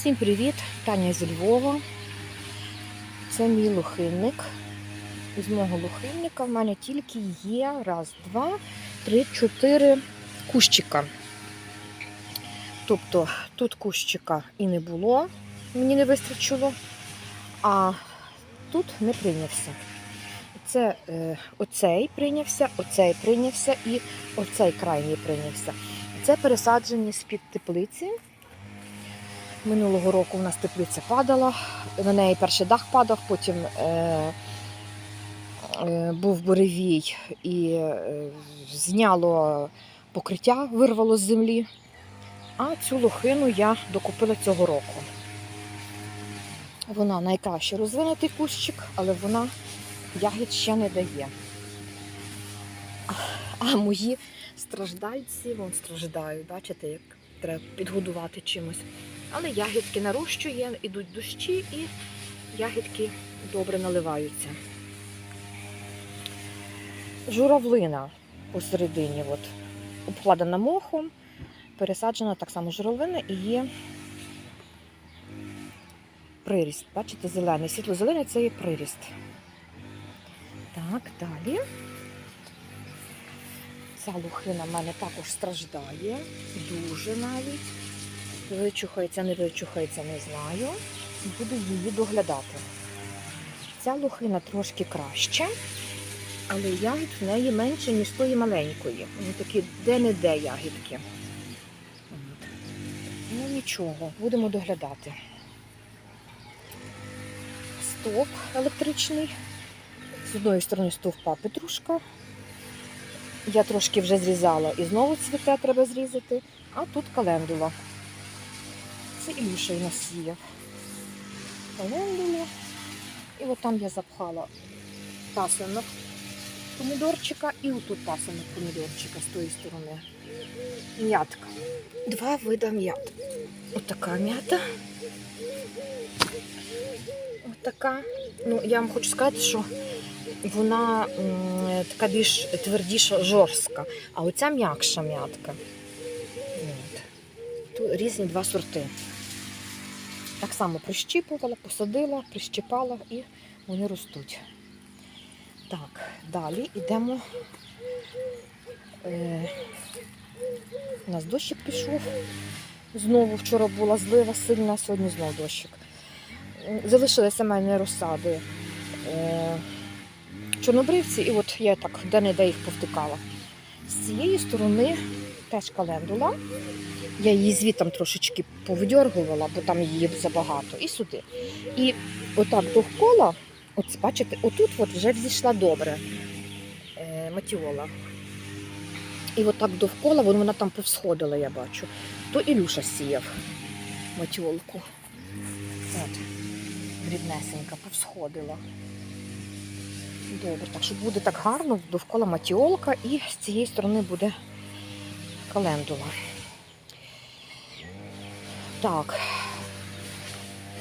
Всім привіт! Таня зі Львова. Це мій лохинник. Із мого лохинника в мене тільки є раз, два, три, чотири кущика. Тобто тут кущика і не було, мені не вистачило, а тут не прийнявся. Це е, оцей прийнявся, оцей прийнявся і оцей крайній прийнявся. Це пересаджені з-під теплиці. Минулого року у нас теплиця падала, на неї перший дах падав, потім е, е, був буревій і е, зняло покриття, вирвало з землі. А цю лохину я докупила цього року. Вона найкраще розвинутий кущик, але вона ягід ще не дає. А мої страждальці, вон страждають, бачите, як треба підгодувати чимось. Але ягідки нарощує, ідуть дощі і ягідки добре наливаються. Журавлина посередині от, обкладена мохом, пересаджена так само журавлина і є приріст. Бачите, зелений, світло-зелений це є приріст. Так, далі. Ця лухина в мене також страждає, дуже навіть. Вичухається, не вичухається, не знаю. Буду її доглядати. Ця лохина трошки краща, але ягід в неї менше, ніж тої маленької. Вони такі де-не-де ягідки. Ну нічого, будемо доглядати. Стовп електричний. З одної сторони стовпа петрушка. Я трошки вже зрізала і знову цвіте треба зрізати, а тут календула. Це Ілюша й насіяв. Календулу. І от там я запхала пасинок помідорчика і отут пасинок помідорчика з тої сторони. М'ятка. Два вида м'ят. Отака м'ята. Отака. Ну, я вам хочу сказати, що вона така більш твердіша, жорстка, а оця м'якша м'ятка. Тут різні два сорти. Так само прищіпувала, посадила, прищіпала і вони ростуть. Так, далі йдемо. Е, у нас дощик пішов. Знову вчора була злива сильна, сьогодні знову дощик. Залишилися в мене розсади. Е, чорнобривці, і от я так де-не-де їх повтикала. З цієї сторони теж календула. Я її звітом трошечки повидьоргувала, бо там її забагато, і сюди. І отак довкола, от бачите, отут от вже взійшла добре е, матіола. І отак довкола вон вона там повсходила, я бачу. То Ілюша сіяв матіолку. От, дрібнесенька, повсходила. Добре, так що буде так гарно, довкола матіолка і з цієї сторони буде календула. Так,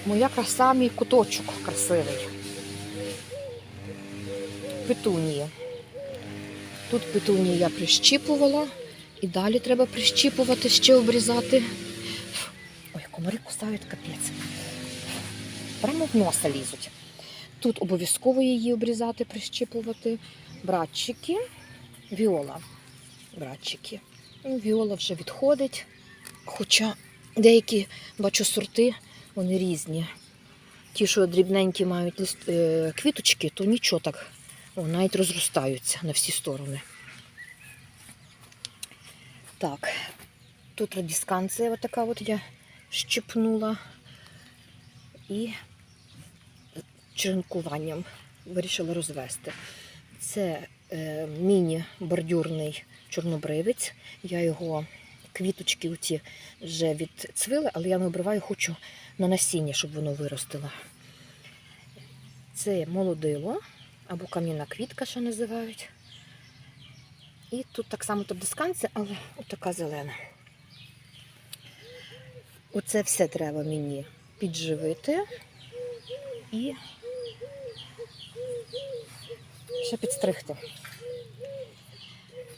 моя краса, мій куточок красивий. Петунії. Тут петунії я прищіпувала, і далі треба прищіпувати, ще обрізати. Ой, комари кусають капець. Прямо в носа лізуть. Тут обов'язково її обрізати, прищіпувати. Братчики, віола. Братчики. Віола вже відходить. Хоча деякі, бачу, сорти, вони різні. Ті, що дрібненькі мають лист, е, квіточки, то нічого так. О, навіть розростаються на всі сторони. Так, тут радісканція отака от я щепнула. І черенкуванням вирішила розвести. Це е, міні-бордюрний чорнобривець. Я його квіточки оці вже відцвили, але я не обриваю, хочу на насіння, щоб воно виростило. Це молодило або кам'яна квітка, що називають. І тут так само тобдисканція, але отака зелена. Оце все треба мені підживити і ще підстригти.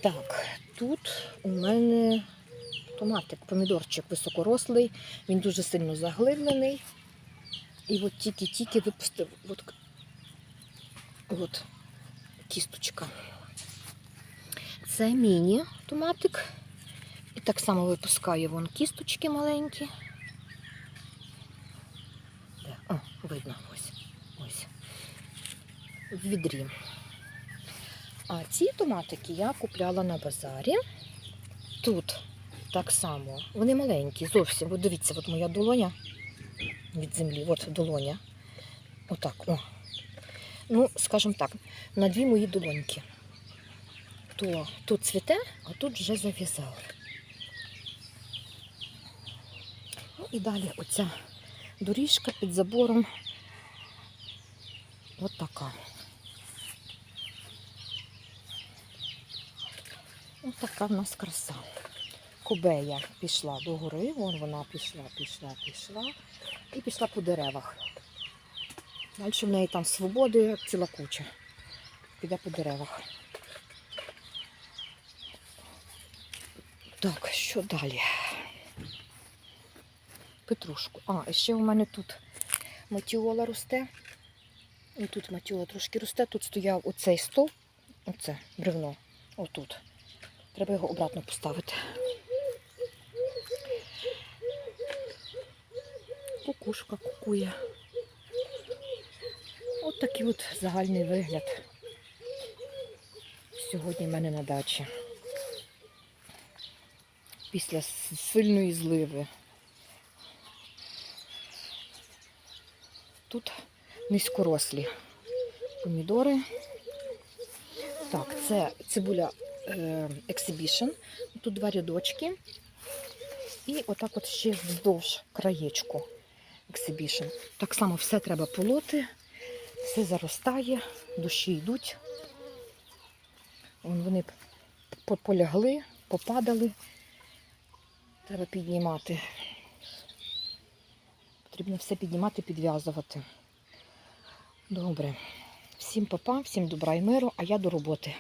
Так, тут у мене Томатик, помідорчик високорослий, він дуже сильно заглиблений. І от тільки-тільки випустив от, от кісточка. Це міні-томатик. І так само випускає вон кісточки маленькі. О, видно ось. Ось. В відрі. А ці томатики я купляла на базарі. Тут так само. Вони маленькі, зовсім. От дивіться, от моя долоня від землі, от долоня. Отак. О. Ну, скажімо так, на дві мої долоньки. То тут цвіте, а тут вже зав'язали. Ну і далі оця доріжка під забором. От така. Ось така в нас краса. Кобея пішла до гори, вон вона пішла, пішла, пішла і пішла по деревах. Далі в неї там свободи ціла куча. Піде по деревах. Так, що далі? Петрушку. А, ще у мене тут матіола росте. І тут матіола трошки росте. Тут стояв оцей стол, оце бревно, отут. Треба його обратно поставити. Кукушка кукує. От такий от загальний вигляд. Сьогодні в мене на дачі. Після сильної зливи. Тут низькорослі помідори. Так, це цибуля е, Exhibition. Тут два рядочки. І отак от ще вздовж краєчку Exhibition. Так само все треба полоти, все заростає, дощі йдуть. Вон Вони полягли, попадали. Треба піднімати. Потрібно все піднімати, підв'язувати. Добре. Всім папа, всім добра і миру, а я до роботи.